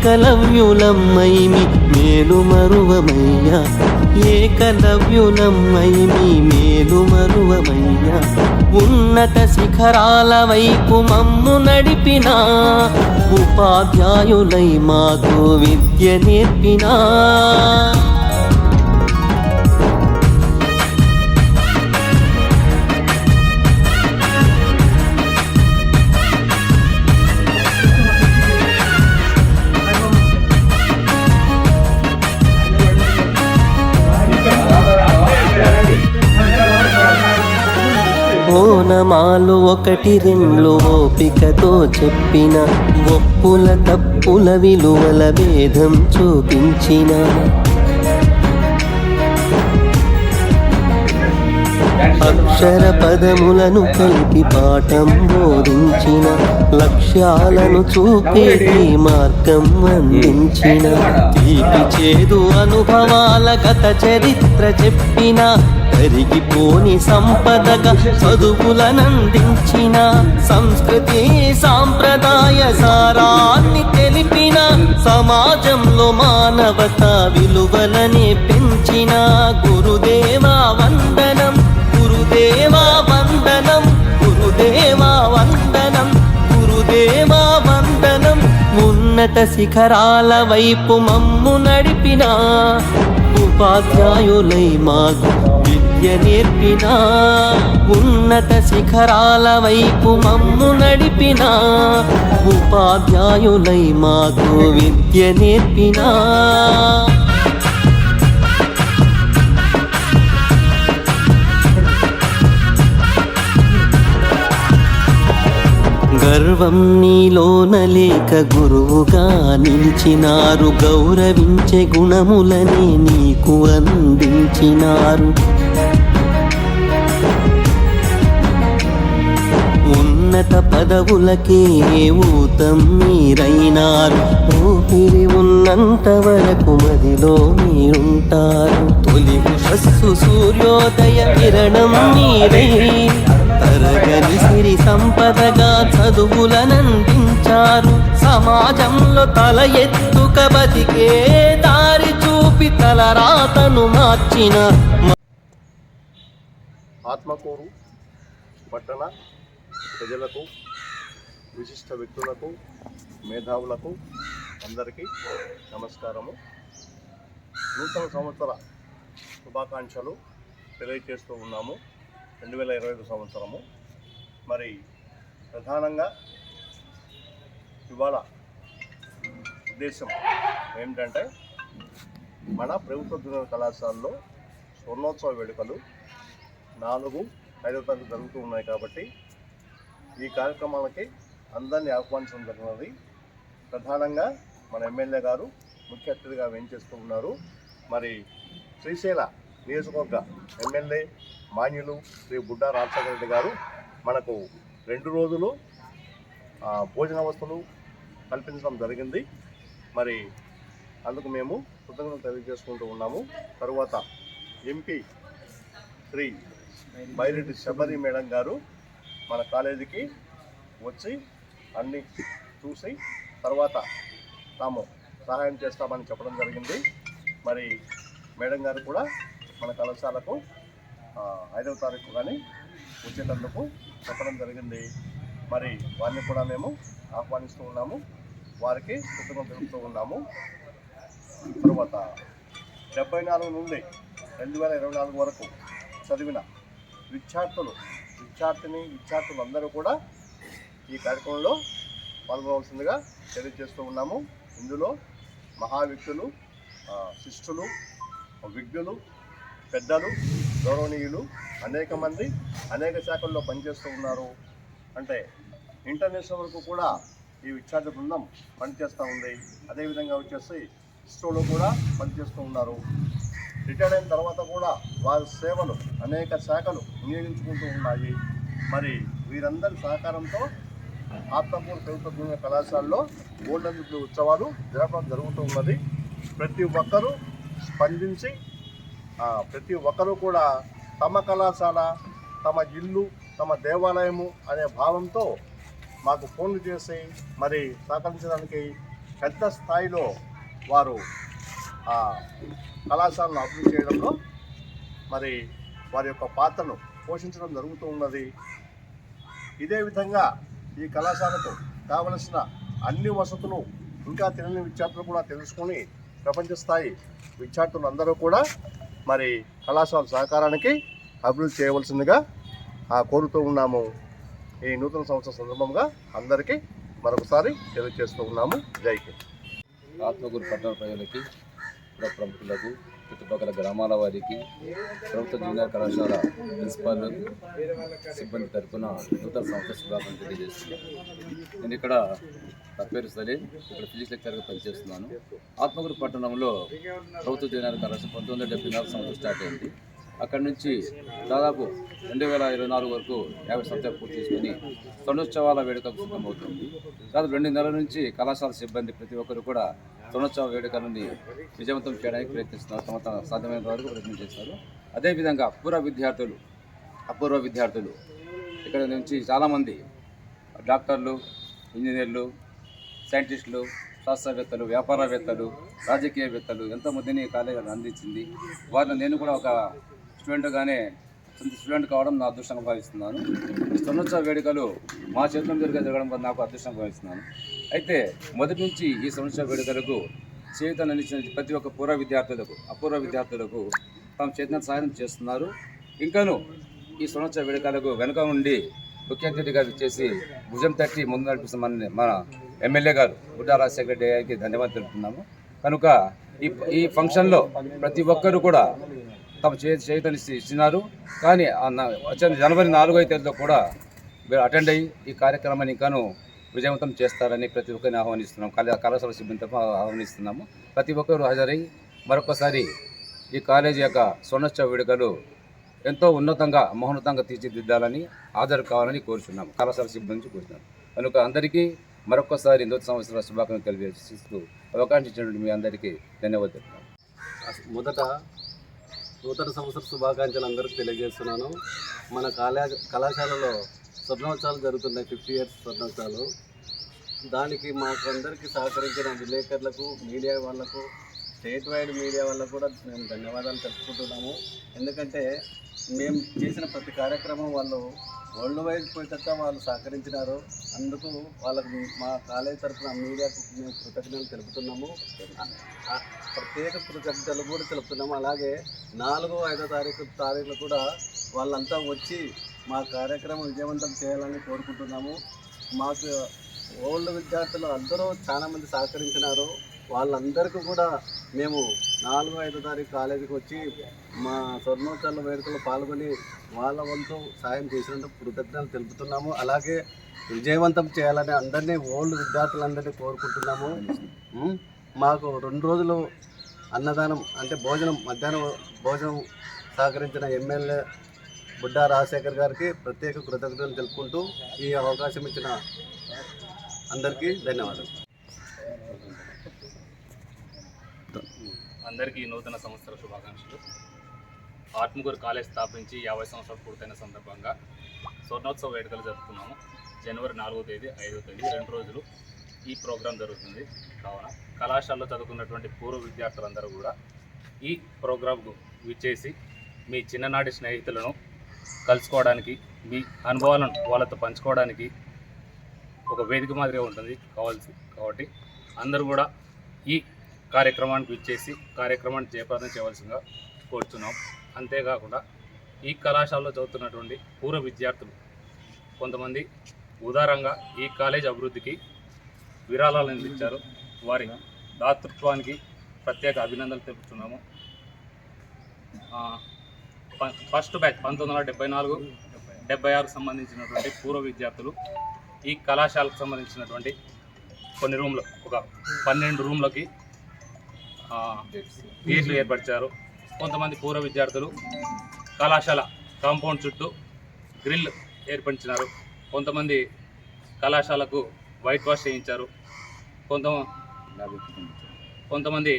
ఏకలవ్యులమ్మైమి మేలు మరువమయ్యా. ఏకలవ్యులమ్మైమి మేలు మరువమయ్యా. ఉన్నత శిఖరాల వైపు మమ్ము నడిపిన. ఉపాధ్యాయులై మాకు విద్య నేర్పినా. ఓనమాలు ఒకటి రెండు ఓపికతో చెప్పిన ఒప్పుల తప్పుల విలువల భేదం చూపించిన. అక్షర పదములను కలిపి పాఠం బోధించిన లక్ష్యాలను చూపే మార్గం అందించిన. తీపి చేదు అనుభవాల కథ చరిత్ర చెప్పిన కరిగిపోని సంపదగా చదువులనందించిన సంస్కృతి సాంప్రదాయ సారాన్ని తెలిపిన సమాజంలో మానవత విలువలనే పెంచిన గురు ఉన్నత శిఖరాల వైపు మమ్ము నడిపిన ఉపాధ్యాయులై మాకు విద్య నేర్పిన ఉన్నత శిఖరాల వైపు మమ్ము నడిపిన ఉపాధ్యాయులై మాకు విద్య నేర్పినా. గర్వం నీలోన లేక గురువుగా నిలిచినారు. గౌరవించే గుణములనే నీకు అందించినారు. ఉన్నత పదవులకే ఊతం మీరైనారు. ఊపిరి ఉన్నంత వరకు మదిలో మీరుంటారు. తొలి ఉషస్సు సూర్యోదయ కిరణం మీరై. తరగని సిరి సంపదగా చదువులనందించారు. సమాజంలో తల ఎత్తుక బతికే దారి చూపి తల రాతను మార్చిన ఆత్మకూరు పట్టణ ప్రజలకు విశిష్ట వ్యక్తులకు మేధావులకు అందరికీ నమస్కారము. నూతన సంవత్సర శుభాకాంక్షలు తెలియజేస్తూ ఉన్నాము. రెండు వేల ఇరవై ఐదు సంవత్సరము. మరి ప్రధానంగా ఇవాళ ఉద్దేశం ఏమిటంటే మన ప్రభుత్వ జూనియర్ కళాశాలలో స్వర్ణోత్సవ వేడుకలు నాలుగు ఐదో తారీఖు జరుగుతూ ఉన్నాయి కాబట్టి ఈ కార్యక్రమాలకి అందరినీ ఆహ్వానించడం జరిగినది. ప్రధానంగా మన ఎమ్మెల్యే గారు ముఖ్య అతిథిగా వేయించేస్తూ ఉన్నారు. మరి శ్రీశైల నియోజకవర్గ ఎమ్మెల్యే మాన్యులు శ్రీ బుడ్డా రాజశేఖర రెడ్డి గారు మనకు రెండు రోజులు భోజన వస్తువులు కల్పించడం జరిగింది. మరి అందుకు మేము కృతజ్ఞతలు తెలియజేసుకుంటూ ఉన్నాము. తరువాత ఎంపీ శ్రీ బైరెడ్డి శబరి మేడం గారు మన కాలేజీకి వచ్చి అన్ని చూసి తర్వాత తాము సహాయం చేస్తామని చెప్పడం జరిగింది. మరి మేడం గారు కూడా మన కళాశాలకు ఐదవ తారీఖు కానీ వచ్చేటందుకు చెప్పడం జరిగింది. మరి వారిని కూడా మేము ఆహ్వానిస్తూ ఉన్నాము. వారికి కృతజ్ఞత తెలుపుతూ ఉన్నాము. తర్వాత డెబ్బై నాలుగు నుండి రెండు వేల ఇరవై నాలుగు వరకు చదివిన విద్యార్థులు విద్యార్థిని విద్యార్థులు అందరూ కూడా ఈ కార్యక్రమంలో పాల్గొనవలసిందిగా తెలియజేస్తూ ఉన్నాము. ఇందులో మహావ్యక్తులు ఆ, శిష్టులు విజ్ఞులు పెద్దలు గౌరవనీయులు అనేక మంది అనేక శాఖల్లో పనిచేస్తూ ఉన్నారు. అంటే ఇంటర్నేషనల్ వరకు కూడా ఈ విద్యార్థి బృందం పనిచేస్తూ ఉంది. అదేవిధంగా వచ్చేసి ఇస్రోలో కూడా పనిచేస్తూ ఉన్నారు. రిటైర్ అయిన తర్వాత కూడా వారి సేవలు అనేక శాఖలు వినియోగించుకుంటూ ఉన్నాయి. మరి వీరందరి సహకారంతో ఆత్మకూరు ప్రభుత్వ కళాశాలలో గోల్డెన్ జూబ్లీ ఉత్సవాలు జరపడం జరుగుతూ ఉన్నది. ప్రతి ఒక్కరూ స్పందించి ప్రతి ఒక్కరూ కూడా తమ కళాశాల తమ ఇల్లు తమ దేవాలయము అనే భావంతో మాకు ఫోన్లు చేసి మరి సహకరించడానికి పెద్ద స్థాయిలో వారు ఆ కళాశాలను అభివృద్ధి చేయడంలో మరి వారి యొక్క పాత్రను పోషించడం జరుగుతూ ఉన్నది. ఇదే విధంగా ఈ కళాశాలకు కావలసిన అన్ని వసతులు ఇంకా తెలియని విద్యార్థులు కూడా తెలుసుకొని ప్రపంచ స్థాయి విద్యార్థులందరూ కూడా మరి కళాశాల సహకారానికి అభివృద్ధి చేయవలసిందిగా ఆ, కోరుతూ ఉన్నాము. ఈ నూతన సంవత్సరం సందర్భంగా అందరికీ మరొకసారి తెలియజేస్తూ ఉన్నాము. జైకి ఆత్మగురు పట్టణ ప్రజలకి ప్రముఖులకు చుట్టుపక్కల గ్రామాల వారికి ప్రభుత్వ జూనియర్ కళాశాల ప్రిన్సిపాల్ సిబ్బంది తరఫున నూతన సంస్థ శుభాకాంక్షలు తెలియజేస్తున్నాను. నేను ఇక్కడ నా పేరు సలీం ఇక్కడ ఫిజిక్స్ లెక్చర్గా పనిచేస్తున్నాను. ఆత్మకూరు పట్టణంలో ప్రభుత్వ జూనియర్ కళాశాల పంతొమ్మిది వందల డెబ్బై నాలుగు సంవత్సరం స్టార్ట్ అయింది. అక్కడి నుంచి దాదాపు రెండు వేల ఇరవై నాలుగు వరకు యాభై సంవత్సరాలు పూర్తి చేసుకుని స్వర్ణోత్సవాల వేడుకకు సిద్ధమవుతుంది. దాదాపు రెండు నెలల నుంచి కళాశాల సిబ్బంది ప్రతి ఒక్కరు కూడా స్వర్ణోత్సవ వేడుకలని విజయవంతం చేయడానికి ప్రయత్నిస్తున్నారు. తమ తమ సాధ్యమైన వరకు ప్రయత్నం చేస్తారు. అదేవిధంగా అపూర్వ విద్యార్థులు అపూర్వ విద్యార్థులు ఇక్కడ నుంచి చాలామంది డాక్టర్లు ఇంజనీర్లు సైంటిస్టులు శాస్త్రవేత్తలు వ్యాపారవేత్తలు రాజకీయవేత్తలు ఎంతోమందిని కాలేజీ అందించింది. వారిని నేను కూడా ఒక స్టూడెంట్గానే స్టూడెంట్ కావడం నా అదృష్టంగా భావిస్తున్నాను. ఈ స్వర్ణోత్సవ వేడుకలు మా చేతుల మీదుగా జరగడం వల్ల నాకు అదృష్టంగా భావిస్తున్నాను. అయితే మొదటి నుంచి ఈ సంవత్సర వేడుకలకు చేతన నిలిచిన ప్రతి ఒక్క పూర్వ విద్యార్థులకు అపూర్వ విద్యార్థులకు తాము చేతన సహాయం చేస్తున్నారు. ఇంకాను ఈ సంవత్సర వేడుకలకు వెనుక ఉండి ముఖ్య అతిథిగా విచ్చేసి భుజం తట్టి ముందు నడిపిస్తామని మన ఎమ్మెల్యే గారు బుడ్డా రాజశేఖర రెడ్డి గారికి ధన్యవాదాలు తెలుపుతున్నాము. కనుక ఈ ఈ ఫంక్షన్లో ప్రతి ఒక్కరు కూడా తమ చేతి చేతని ఇచ్చినారు. కానీ ఆ వచ్చే జనవరి నాలుగో తేదీలో కూడా మీరు అటెండ్ అయ్యి ఈ కార్యక్రమాన్ని ఇంకాను విజయవంతం చేస్తారని ప్రతి ఒక్కరిని ఆహ్వానిస్తున్నాం. కళా కళాశాల సిబ్బంది తరఫున ఆహ్వానిస్తున్నాము. ప్రతి ఒక్కరు హాజరై మరొకసారి ఈ కాలేజీ యొక్క స్వర్ణోత్సవ వేడుకలు ఎంతో ఉన్నతంగా మహోన్నతంగా తీర్చిదిద్దాలని హాజరు కావాలని కోరుచున్నాము. కళాశాల సిబ్బంది నుంచి కోరుతున్నాం కనుక అందరికీ మరొకసారి నూతన సంవత్సరాల శుభాకాంక్షలు తెలియజేస్తూ అవకాశం ఇచ్చినటువంటి మీ అందరికీ ధన్యవాదాలు మొదట నూతన సంవత్సర శుభాకాంక్షలు అందరికీ తెలియజేస్తున్నాను. మన కళా కళాశాలలో స్వర్ణోత్సవాలు జరుగుతున్నాయి ఫిఫ్టీ ఇయర్స్ స్వర్ణోత్సవాలు. దానికి మాకు అందరికీ సహకరించిన విలేకరులకు మీడియా వాళ్ళకు స్టేట్ వైడ్ మీడియా వాళ్ళకు కూడా మేము ధన్యవాదాలు తెలుపుకుంటున్నాము. ఎందుకంటే మేము చేసిన ప్రతి కార్యక్రమం వాళ్ళు వరల్డ్ వైడ్ పోయేటట్టు వాళ్ళు సహకరించినారు. అందుకు వాళ్ళకు మా కాలేజ్ తరఫున మీడియాకు మేము కృతజ్ఞతలు తెలుపుతున్నాము. ప్రత్యేక కృతజ్ఞతలు కూడా తెలుపుతున్నాము. అలాగే నాలుగో ఐదో తారీఖు తారీఖులు కూడా వాళ్ళంతా వచ్చి మా కార్యక్రమం విజయవంతం చేయాలని కోరుకుంటున్నాము. మాకు ఓల్డ్ విద్యార్థులు అందరూ చాలామంది సహకరించినారు. వాళ్ళందరికీ కూడా మేము నాలుగు ఐదో తారీఖు కాలేజీకి వచ్చి మా స్వర్ణోత్సవాల వేడుకలో పాల్గొని వాళ్ళ వంతు సాయం చేసినందుకు కృతజ్ఞతలు తెలుపుతున్నాము. అలాగే విజయవంతం చేయాలని అందరినీ ఓల్డ్ విద్యార్థులందరినీ కోరుకుంటున్నాము. మాకు రెండు రోజులు అన్నదానం అంటే భోజనం మధ్యాహ్నం భోజనం సహకరించిన ఎమ్మెల్యే బుడ్డా రాజశేఖర్ గారికి ప్రత్యేక కృతజ్ఞతలు తెలుపుకుంటూ ఈ అవకాశం ఇచ్చిన అందరికీ ధన్యవాదాలు. అందరికీ నూతన సంవత్సర శుభాకాంక్షలు. ఆత్మకూరు కాలేజ్ స్థాపించి యాభై సంవత్సరాలు పూర్తయిన సందర్భంగా స్వర్ణోత్సవ వేడుకలు జరుపుకున్నాము. జనవరి నాలుగో తేదీ ఐదో తేదీ రెండు రోజులు ఈ ప్రోగ్రాం జరుగుతుంది. కావున కళాశాలలో చదువుకున్నటువంటి పూర్వ విద్యార్థులందరూ కూడా ఈ ప్రోగ్రాంకు విచ్చేసి మీ చిన్ననాటి స్నేహితులను కలుసుకోవడానికి మీ అనుభవాలను వాళ్ళతో పంచుకోవడానికి ఒక వేదిక మాదిరిగా ఉంటుంది కావాల్సి కాబట్టి అందరూ కూడా ఈ కార్యక్రమానికి విచ్చేసి కార్యక్రమాన్ని జయప్రదం చేయవలసిందిగా కోరుతున్నాం అంతేకాకుండా ఈ కళాశాలలో చదువుతున్నటువంటి పూర్వ విద్యార్థులు కొంతమంది ఉదారంగా ఈ కాలేజ్ అభివృద్ధికి విరాళాలు అందించారు. వారి దాతృత్వానికి ప్రత్యేక అభినందనలు తెలుపుతున్నాము. ఫస్ట్ బ్యాచ్ పంతొమ్మిది వందల డెబ్బై నాలుగు డెబ్బై ఆరుకు సంబంధించినటువంటి పూర్వ విద్యార్థులు ఈ కళాశాలకు సంబంధించినటువంటి కొన్ని రూమ్లు ఒక పన్నెండు రూమ్లకి ఆ, గేట్లు ఏర్పరిచారు. కొంతమంది పూర్వ విద్యార్థులు కళాశాల కాంపౌండ్ చుట్టూ గ్రిల్ ఏర్పరిచినారు. కొంతమంది కళాశాలకు వైట్ వాష్ చేయించారు. కొంత కొంతమంది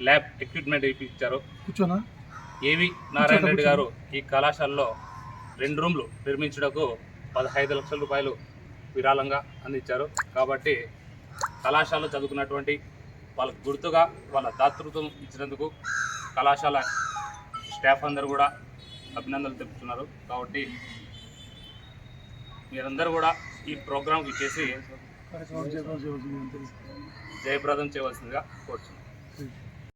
ల్యాబ్ ఎక్విప్మెంట్ ఇప్పించారు. కూర్చోనా? ఏవి నారాయణ రెడ్డి గారు ఈ కళాశాలలో రెండు రూమ్లు నిర్మించుటకు పదహైదు లక్షల రూపాయలు విరాళంగా అందించారు. కాబట్టి కళాశాలలో చదువుకున్నటువంటి వాళ్ళకు గుర్తుగా వాళ్ళ దాతృత్వం ఇచ్చినందుకు కళాశాల స్టాఫ్ అందరూ కూడా అభినందనలు తెలుపుతున్నారు. కాబట్టి మీరందరూ కూడా ఈ ప్రోగ్రాంకి చేసి జయప్రదం చేయవలసిందిగా కోరుతున్నాను